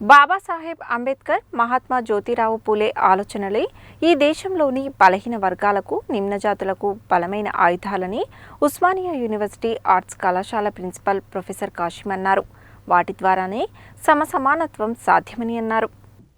బాబాసాహెబ్ అంబేద్కర్ మహాత్మా జ్యోతిరావు పూలే ఆలోచనలే ఈ దేశంలోని బలహీన వర్గాలకు నిమ్నజాతులకు బలమైన ఆయుధాలని ఉస్మానియా యూనివర్సిటీ ఆర్ట్స్ కళాశాల ప్రిన్సిపల్ ప్రొఫెసర్ కాశిం అన్నారు. వాటి ద్వారానే సమసమానత్వం సాధ్యమని అన్నారు.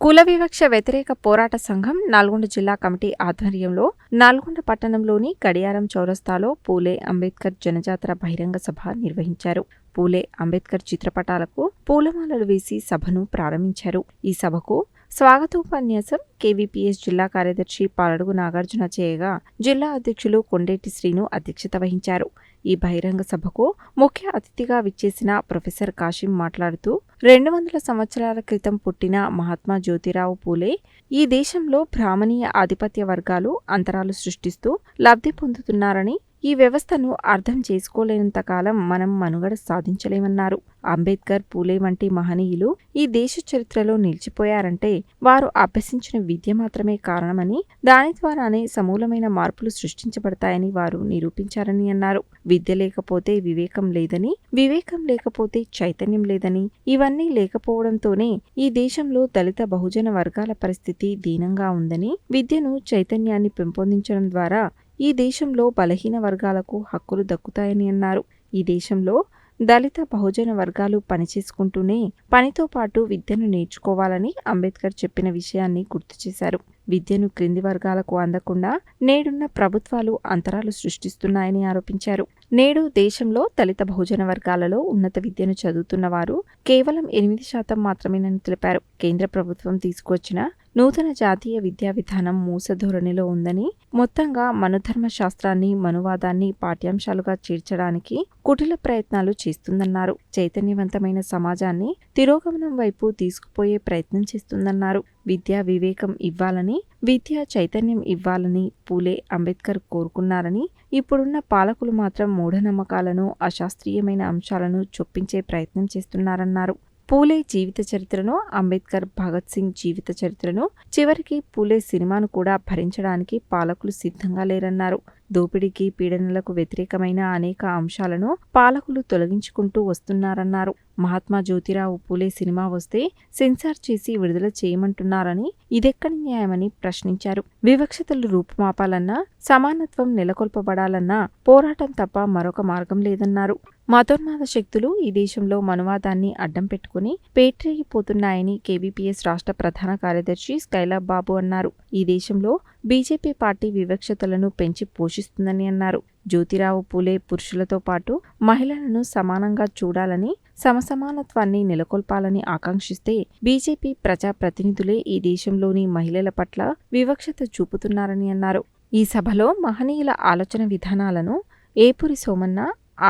కుల వివక్ష వ్యతిరేక పోరాట సంఘం నల్గొండ జిల్లా కమిటీ ఆధ్వర్యంలో నల్గొండ పట్టణంలోని గడియారం చౌరస్తాలో పూలే అంబేద్కర్ జనజాతర బహిరంగ సభ నిర్వహించారు. పూలే అంబేద్కర్ చిత్రపటాలకు పూలమాలలు వేసి సభను ప్రారంభించారు. ఈ సభకు స్వాగతోపన్యాసం కేవీపీఎస్ జిల్లా కార్యదర్శి పాలడుగు నాగార్జున చేయగా జిల్లా అధ్యక్షులు కొండేటి శ్రీను అధ్యక్షత వహించారు. ఈ బహిరంగ సభకు ముఖ్య అతిథిగా విచ్చేసిన ప్రొఫెసర్ కాశిం మాట్లాడుతూ రెండు వందల సంవత్సరాల క్రితం పుట్టిన మహాత్మా జ్యోతిరావు పూలే ఈ దేశంలో బ్రాహ్మణీయ ఆధిపత్య వర్గాలు అంతరాలు సృష్టిస్తూ లబ్ధి పొందుతున్నారని ఈ వ్యవస్థను అర్థం చేసుకోలేనంత కాలం మనం మనుగడ సాధించలేమన్నారు. అంబేద్కర్ పూలే వంటి మహనీయులు ఈ దేశ చరిత్రలో నిలిచిపోయారంటే వారు అభ్యసించిన విద్య మాత్రమే కారణమని దాని ద్వారానే సమూలమైన మార్పులు సృష్టించబడతాయని వారు నిరూపించారని అన్నారు. విద్య లేకపోతే వివేకం లేదని వివేకం లేకపోతే చైతన్యం లేదని ఇవన్నీ లేకపోవడంతోనే ఈ దేశంలో దళిత బహుజన వర్గాల పరిస్థితి దీనంగా ఉందని విద్యను చైతన్యాన్ని పెంపొందించడం ద్వారా ఈ దేశంలో బలహీన వర్గాలకు హక్కులు దక్కుతాయని అన్నారు. ఈ దేశంలో దళిత బహుజన వర్గాలు పనిచేసుకుంటూనే పనితో పాటు విద్యను నేర్చుకోవాలని అంబేద్కర్ చెప్పిన విషయాన్ని గుర్తు చేశారు. విద్యను క్రింది వర్గాలకు అందకుండా నేడున్న ప్రభుత్వాలు అంతరాలు సృష్టిస్తున్నాయని ఆరోపించారు. నేడు దేశంలో దళిత బహుజన వర్గాలలో ఉన్నత విద్యను చదువుతున్న వారు కేవలం ఎనిమిది శాతం మాత్రమేనని తెలిపారు. కేంద్ర ప్రభుత్వం తీసుకువచ్చిన నూతన జాతీయ విద్యా విధానం మూస ధోరణిలో ఉందని మొత్తంగా మనుధర్మ శాస్త్రాన్ని మనువాదాన్ని పాఠ్యాంశాలుగా చేర్చడానికి కుటిల ప్రయత్నాలు చేస్తుందన్నారు. చైతన్యవంతమైన సమాజాన్ని తిరోగమనం వైపు తీసుకుపోయే ప్రయత్నం చేస్తుందన్నారు. విద్యా వివేకం ఇవ్వాలని విద్యా చైతన్యం ఇవ్వాలని పూలే అంబేద్కర్ కోరుకున్నారని ఇప్పుడున్న పాలకులు మాత్రం మూఢనమ్మకాలను అశాస్త్రీయమైన అంశాలను చొప్పించే ప్రయత్నం చేస్తున్నారన్నారు. పూలే జీవిత చరిత్రను అంబేద్కర్ భగత్ సింగ్ జీవిత చరిత్రను చివరికి పూలే సినిమాను కూడా భరించడానికి పాలకులు సిద్ధంగా లేరన్నారు. దోపిడీకి పీడనలకు వ్యతిరేకమైన అనేక అంశాలను పాలకులు తొలగించుకుంటూ వస్తున్నారన్నారు. మహాత్మా జ్యోతిరావు పూలే సినిమా వస్తే సెన్సార్ చేసి విడుదల చేయమంటున్నారని ఇదెక్కడి న్యాయమని ప్రశ్నించారు. వివక్షతలు రూపుమాపాలన్నా సమానత్వం నెలకొల్పబడాలన్నా పోరాటం తప్ప మరొక మార్గం లేదన్నారు. మతోన్మాద శక్తులు ఈ దేశంలో మనువాదాన్ని అడ్డం పెట్టుకుని పేట్రేగిపోతున్నాయని కేవీపీఎస్ రాష్ట్ర ప్రధాన కార్యదర్శి స్కైలాబ్ బాబు అన్నారు. ఈ దేశంలో బీజేపీ పార్టీ వివక్షతలను పెంచి పోషిస్తుందని అన్నారు. జ్యోతిరావు పూలే పురుషులతో పాటు మహిళలను సమానంగా చూడాలని సమసమానత్వాన్ని నెలకొల్పాలని ఆకాంక్షిస్తే బీజేపీ ప్రజాప్రతినిధులే ఈ దేశంలోని మహిళల పట్ల వివక్షత చూపుతున్నారని అన్నారు. ఈ సభలో మహనీయుల ఆలోచన విధానాలను ఏపురి సోమన్న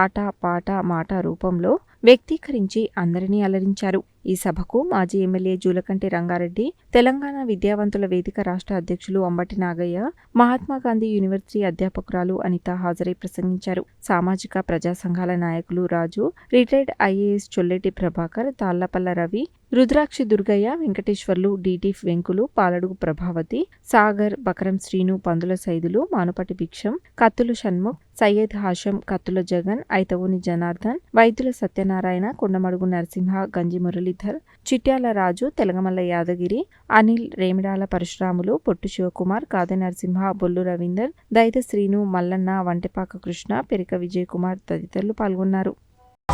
ఆట పాట మాట రూపంలో వ్యక్తీకరించి అందరినీ అలరించారు. ఈ సభకు మాజీ ఎమ్మెల్యే జూలకంటి రంగారెడ్డి తెలంగాణ విద్యావంతుల వేదిక రాష్ట్ర అధ్యక్షులు అంబటి నాగయ్య మహాత్మాగాంధీ యూనివర్సిటీ అధ్యాపకురాలు అనిత హాజరై ప్రసంగించారు. సామాజిక ప్రజా సంఘాల నాయకులు Raju retired IAS Cholleti Prabhakar Tallapalla Ravi Rudrakshi Durgaiah Venkateswarlu DT Venkulu Paladugu Prabhavathi Sagar Bakaram Srinu Pandula Saidulu Manupati భిక్షం కత్తులు షణ్ముఖ్ సయ్యద్ హాషం కత్తుల జగన్ ఐతవుని జనార్దన్ వైద్యుల సత్యనారాయణ కొండమడుగు నరసింహ గంజి మురళీధర్ చిట్యాల రాజు తెలంగమల్ల యాదగిరి అనిల్ రేమిడాల పరశురాములు పొట్టు శివకుమార్ కాదె నరసింహ బొల్లు రవీందర్ దైత శ్రీను మల్లన్న వంటపాక కృష్ణ పెరిక విజయ్ కుమార్ తదితరులు పాల్గొన్నారు.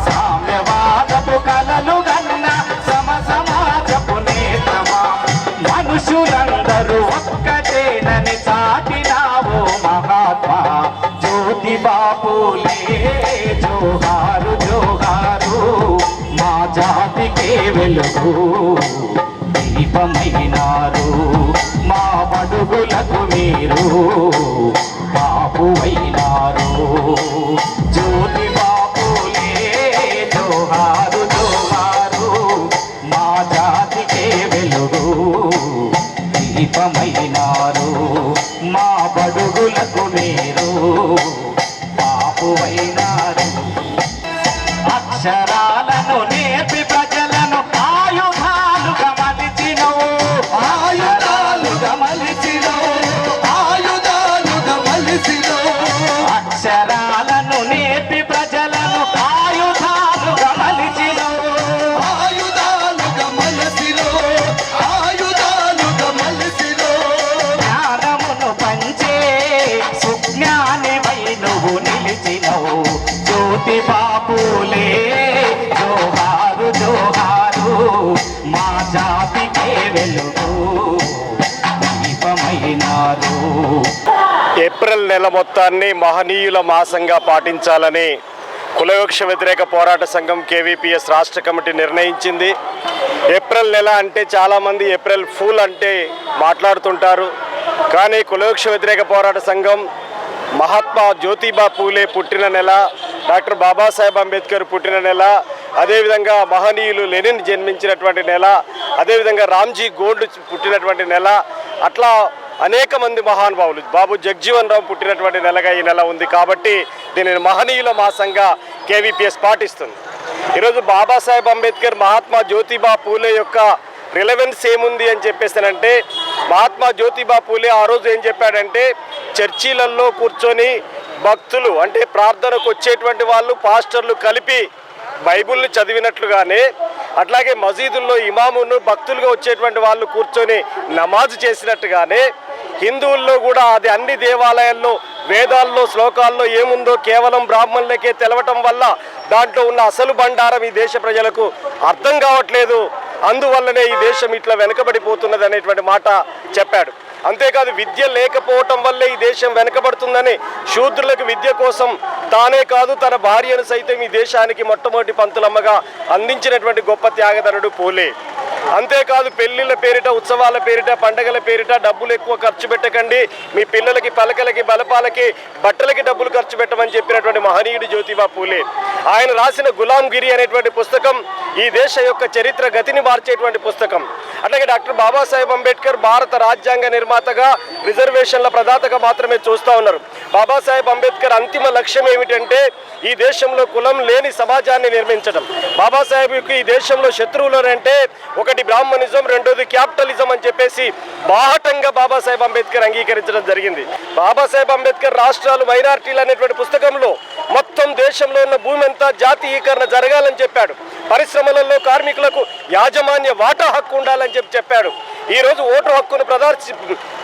సామ్యవాదపు కలలు గన్న సమ సమాజపు నేతమా? మనుషులందరూ ఒక్కటేనని చాటినావో మహాత్మా? జ్యోతి బాపులే జోహారు జోహారు మా జాతికే వెలుగు దీపమైనారు మా బడుగులకు మీరు బాబువైనారు జ్యోతి బాబులే జోహారు జోహారు మా జాతికే వెలుగు దీపమైనారు ఏప్రిల్ నెల మొత్తాన్ని మహనీయుల మాసంగా పాటించాలని కులవృక్ష వ్యతిరేక పోరాట సంఘం కేవీపీఎస్ రాష్ట్ర కమిటీ నిర్ణయించింది. ఏప్రిల్ నెల అంటే చాలామంది ఏప్రిల్ ఫూల్ అంటే మాట్లాడుతుంటారు. కానీ కులవృక్ష వ్యతిరేక పోరాట సంఘం మహాత్మా జ్యోతిబా పూలే పుట్టిన నెల డాక్టర్ బాబాసాహెబ్ అంబేద్కర్ పుట్టిన నెల అదేవిధంగా మహనీయులు లెనిన్ జన్మించినటువంటి నెల అదేవిధంగా రామ్జీ గోల్డ్ పుట్టినటువంటి నెల అట్లా అనేక మంది మహానుభావులు. బాబు జగ్జీవన్ రావు పుట్టినటువంటి నెలగా ఈ నెల ఉంది కాబట్టి దీనిని మహనీయుల మాసంగా కేవీపీఎస్ పాటిస్తుంది. ఈరోజు బాబాసాహెబ్ అంబేద్కర్ మహాత్మా జ్యోతిబా పూలే యొక్క రిలవెన్స్ ఏముంది అని చెప్పేసానంటే మహాత్మా జ్యోతిబా పూలే ఆ రోజు ఏం చెప్పాడంటే చర్చీలలో కూర్చొని భక్తులు అంటే ప్రార్థనకు వచ్చేటువంటి వాళ్ళు పాస్టర్లు కలిపి బైబిల్ని చదివినట్లుగానే అట్లాగే మసీదుల్లో ఇమామును భక్తులుగా వచ్చేటువంటి వాళ్ళు కూర్చొని నమాజ్ చేసినట్టుగానే హిందువుల్లో కూడా అది అన్ని దేవాలయాల్లో వేదాల్లో శ్లోకాల్లో ఏముందో కేవలం బ్రాహ్మణులకే తెలవటం వల్ల దాంట్లో ఉన్న అసలు బండారం ఈ దేశ ప్రజలకు అర్థం కావట్లేదు. అందువల్లనే ఈ దేశం ఇట్లా వెనుకబడిపోతున్నది అనేటువంటి మాట చెప్పాడు. అంతేకాదు విద్య లేకపోవటం వల్లే ఈ దేశం వెనుకబడుతుందని శూద్రులకు విద్య కోసం తానే కాదు తన భార్యను సైతం ఈ దేశానికి మొట్టమొదటి పంతులమ్మగా అందించినటువంటి గొప్ప త్యాగధనుడు పోలే. అంతేకాదు పెళ్ళిళ్ళ పేరిట ఉత్సవాల పేరిట పండగల పేరిట డబ్బులు ఎక్కువ ఖర్చు పెట్టకండి. మీ పిల్లలకి పలకలకి బలపాలకి బట్టలకి డబ్బులు ఖర్చు పెట్టమని చెప్పినటువంటి మహనీయుడు జ్యోతిబా పూలే. ఆయన రాసిన గులాంగిరి అనేటువంటి పుస్తకం ఈ దేశ యొక్క చరిత్ర గతిని మార్చేటువంటి పుస్తకం. అలాగే డాక్టర్ బాబాసాహెబ్ అంబేద్కర్ భారత రాజ్యాంగ నిర్మాతగా రిజర్వేషన్ల ప్రదాతగా మాత్రమే చూస్తూ ఉన్నారు. బాబాసాహెబ్ అంబేద్కర్ అంతిమ లక్ష్యం ఏమిటంటే ఈ దేశంలో కులం లేని సమాజాన్ని నిర్మించడం. బాబాసాహెబ్కి ఈ దేశంలో శత్రువులు అంటే ఒకటి బ్రాహ్మణిజం రెండోది క్యాపిటలిజం అని చెప్పేసి బాహటంగా బాబాసాహెబ్ అంబేద్కర్ అంగీకరించడం జరిగింది. బాబాసాహెబ్ అంబేద్కర్ రాష్ట్రాలు మైనార్టీలు అనేటువంటి పుస్తకంలో మొత్తం దేశంలో ఉన్న భూమి అంతా జాతీయీకరణ జరగాలని చెప్పాడు. పరిశ్రమలలో కార్మికులకు యాజమాన్య వాటా హక్కు ఉండాలని చెప్పి చెప్పాడు. ఈ రోజు ఓటు హక్కును ప్రదర్శి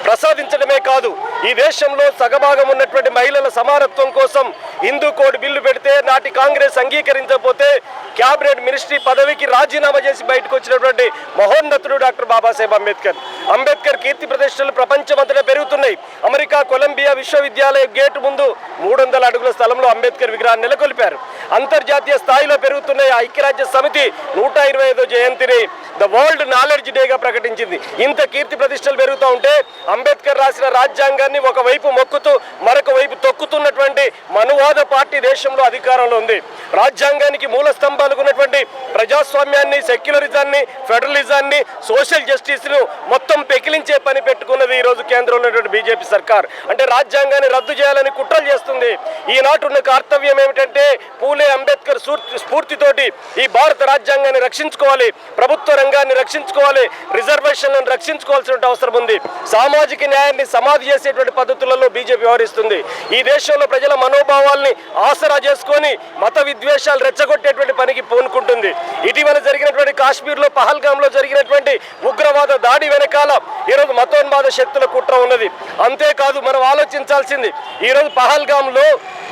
ప్రసాదించడమే కాదు ఈ దేశంలో సగభాగం ఉన్నటువంటి మహిళల సమానత్వం కోసం హిందూ కోడ్ బిల్లు పెడితే నాటి కాంగ్రెస్ అంగీకరించకపోతే క్యాబినెట్ మినిస్ట్రీ పదవికి రాజీనామా చేసి బయటకు వచ్చినటువంటి మహోన్నతుడు డాక్టర్ బాబాసాహెబ్ అంబేద్కర్. అంబేద్కర్ కీర్తి ప్రతిష్టలు ప్రపంచమంతటా పెరుగుతున్నాయి. అమెరికా కొలంబియా విశ్వవిద్యాలయ గేటు ముందు మూడు వందల అడుగుల స్థలంలో అంబేద్కర్ విగ్రహాన్ని నెలకొల్పారు. అంతర్జాతీయ స్థాయిలో పెరుగుతున్న ఐక్యరాజ్య సమితి నూట ఇరవై ఐదో జయంతిని ద వరల్డ్ నాలెడ్జ్ డేగా ప్రకటించింది. ఇంత కీర్తి ప్రతిష్టలు పెరుగుతూ ఉంటే అంబేద్కర్ రాసిన రాజ్యాంగాన్ని ఒకవైపు మొక్కుతూ మరొక వైపు తొక్కుతున్నటువంటి మనువాద పార్టీ దేశంలో అధికారంలో ఉంది. రాజ్యాంగానికి మూల స్తంభాలకు ఉన్నటువంటి ప్రజాస్వామ్యాన్ని సెక్యులరిజాన్ని ఫెడరలిజాన్ని సోషల్ జస్టిస్ను మొత్తం పెకిలించే పని పెట్టుకున్నది ఈ రోజు కేంద్రంలో ఉన్నటువంటి బీజేపీ సర్కార్. అంటే రాజ్యాంగాన్ని రద్దు చేయాలని కుట్రలు చేస్తుంది. ఈనాటి ఉన్న కర్తవ్యం ఏమిటంటే పూలే అంబేద్కర్ స్ఫూర్తితోటి ఈ భారత రాజ్యాంగాన్ని రక్షించుకోవాలి. ప్రభుత్వ రంగాన్ని రక్షించుకోవాలి రిజర్వేషన్లను రక్షించుకోవాల్సిన అవసరం ఉంది. సామాజిక న్యాయాన్ని సమాధి చేసేటువంటి పద్ధతులలో బీజేపీ వ్యవహరిస్తుంది. ఈ దేశంలో ప్రజల మనోభావాల్ని ఆసరా చేసుకొని మత విద్వేషాలు రెచ్చగొట్టేటువంటి పనికి పూనుకుంటుంది. ఇటీవల జరిగినటువంటి కాశ్మీర్లో పహల్గామ్లో జరిగినటువంటి ఉగ్రవాద దాడి వెనకాల ఈరోజు మతోన్మాద శక్తుల కుట్ర ఉన్నది. అంతేకాదు మనం ఆలోచించాల్సింది ఈరోజు పహల్గామ్లో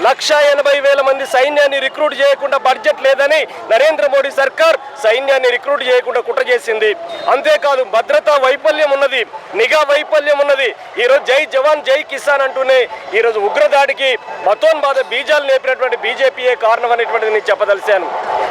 లక్ష ఎనభై వేల మంది సైన్యాన్ని రిక్రూట్ చేయకుండా బడ్జెట్ లేదని నరేంద్ర మోడీ సర్కార్ సైన్యాన్ని రిక్రూట్ చేయకుండా కుట్ర చేసింది. అంతేకాదు భద్రతా వైఫల్యం ఉన్నది నిఘా వైఫల్యం ఉన్నది. ఈరోజు జై జవాన్ జై కిసాన్ అంటూనే ఈరోజు ఉగ్రదాడికి మతోన్బాధ బీజాలు నేపినటువంటి బీజేపీయే కారణం అనేటువంటిది నేను చెప్పదలిశాను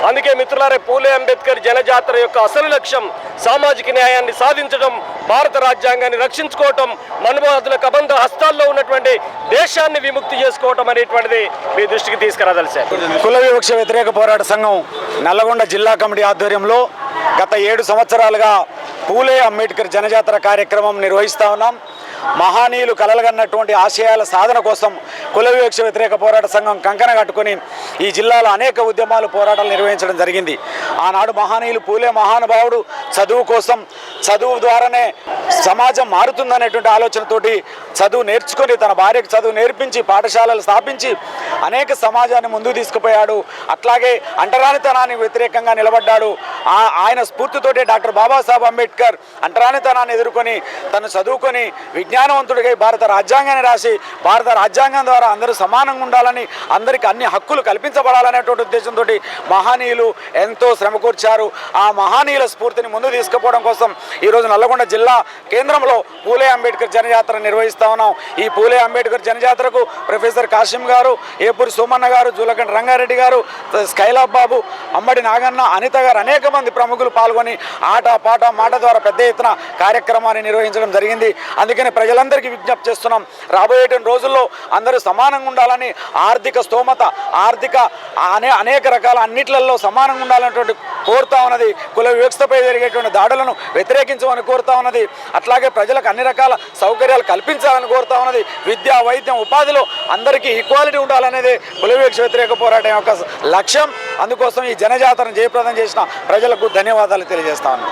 అందుకే మిత్రులారే పూలే అంబేద్కర్ జనజాతర యొక్క అసలు లక్ష్యం సామాజిక న్యాయాన్ని సాధించడం భారత రాజ్యాంగాన్ని రక్షించుకోవటం మనువాదుల కబంధ హస్తాల్లో ఉన్నటువంటి దేశాన్ని విముక్తి చేసుకోవటం అనేటువంటిది మీ దృష్టికి తీసుకురాదలిశాను కుల వివక్ష వ్యతిరేక పోరాట సంఘం నల్లగొండ జిల్లా కమిటీ ఆధ్వర్యంలో గత ఏడు సంవత్సరాలుగా పూలే అంబేద్కర్ జనజాతర కార్యక్రమం నిర్వహిస్తూ ఉన్నాం. మహానీయులు కలలుగన్నటువంటి ఆశయాల సాధన కోసం కుల వివక్ష వ్యతిరేక పోరాట సంఘం కంకణ కట్టుకొని ఈ జిల్లాలో అనేక ఉద్యమాలు పోరాటాలు నిర్వహించడం జరిగింది. ఆనాడు మహానీయులు పూలే మహానుభావుడు చదువు కోసం చదువు ద్వారానే సమాజం మారుతుందనేటువంటి ఆలోచనతోటి చదువు నేర్చుకొని తన భార్యకు చదువు నేర్పించి పాఠశాలలు స్థాపించి అనేక సమాజాన్ని ముందుకు తీసుకుపోయాడు. అట్లాగే అంటరానితనానికి వ్యతిరేకంగా నిలబడ్డాడు. ఆ- ఆయన స్ఫూర్తితోటే డాక్టర్ బాబాసాహెబ్ అంబేద్కర్ అంటరానితనాన్ని ఎదుర్కొని తను చదువుకొని విజ్ఞానవంతుడిగా భారత రాజ్యాంగాన్ని రాసి భారత రాజ్యాంగం ద్వారా అందరూ సమానంగా ఉండాలని అందరికీ అన్ని హక్కులు కల్పించబడాలనేటువంటి ఉద్దేశంతో మహనీయులు ఎంతో శ్రమ కూర్చారు. ఆ మహనీయుల స్ఫూర్తిని ముందు తీసుకుపోవడం కోసం ఈరోజు నల్లగొండ జిల్లా కేంద్రంలో పూలే అంబేద్కర్ జనజాతర నిర్వహిస్తా ఉన్నాం. ఈ పూలే అంబేద్కర్ జనజాతరకు ప్రొఫెసర్ కాశీం గారు ఏపూరి సోమన్న గారు జూలకంటి రంగారెడ్డి గారు స్కైలాబ్ బాబు అమ్మడి నాగన్న అనిత గారు అనేక మంది ప్రముఖులు పాల్గొని ఆట పాట మాట ద్వారా పెద్ద ఎత్తున కార్యక్రమాన్ని నిర్వహించడం జరిగింది. అందుకని ప్రజలందరికీ విజ్ఞప్తి చేస్తున్నాం. రాబోయే రోజుల్లో అందరూ సమానంగా ఉండాలని ఆర్థిక స్తోమత ఆర్థిక అనే అనేక రకాల అన్నిట్లలో సమానంగా ఉండాలనేటువంటి కోరుతా ఉన్నది. కుల వివక్షతపై జరిగేటువంటి దాడులను వ్యతిరేకించమని కోరుతా ఉన్నది. అట్లాగే ప్రజలకు అన్ని రకాల సౌకర్యాలు కల్పించాలని కోరుతా ఉన్నది. విద్య వైద్యం ఉపాధిలో అందరికీ ఈక్వాలిటీ ఉండాలనేది కుల వివక్ష వ్యతిరేక పోరాటం యొక్క లక్ష్యం. అందుకోసం ఈ జనజాతరను జయప్రదం చేసిన ప్రజలకు ధన్యవాదాలు తెలియజేస్తా ఉన్నాను.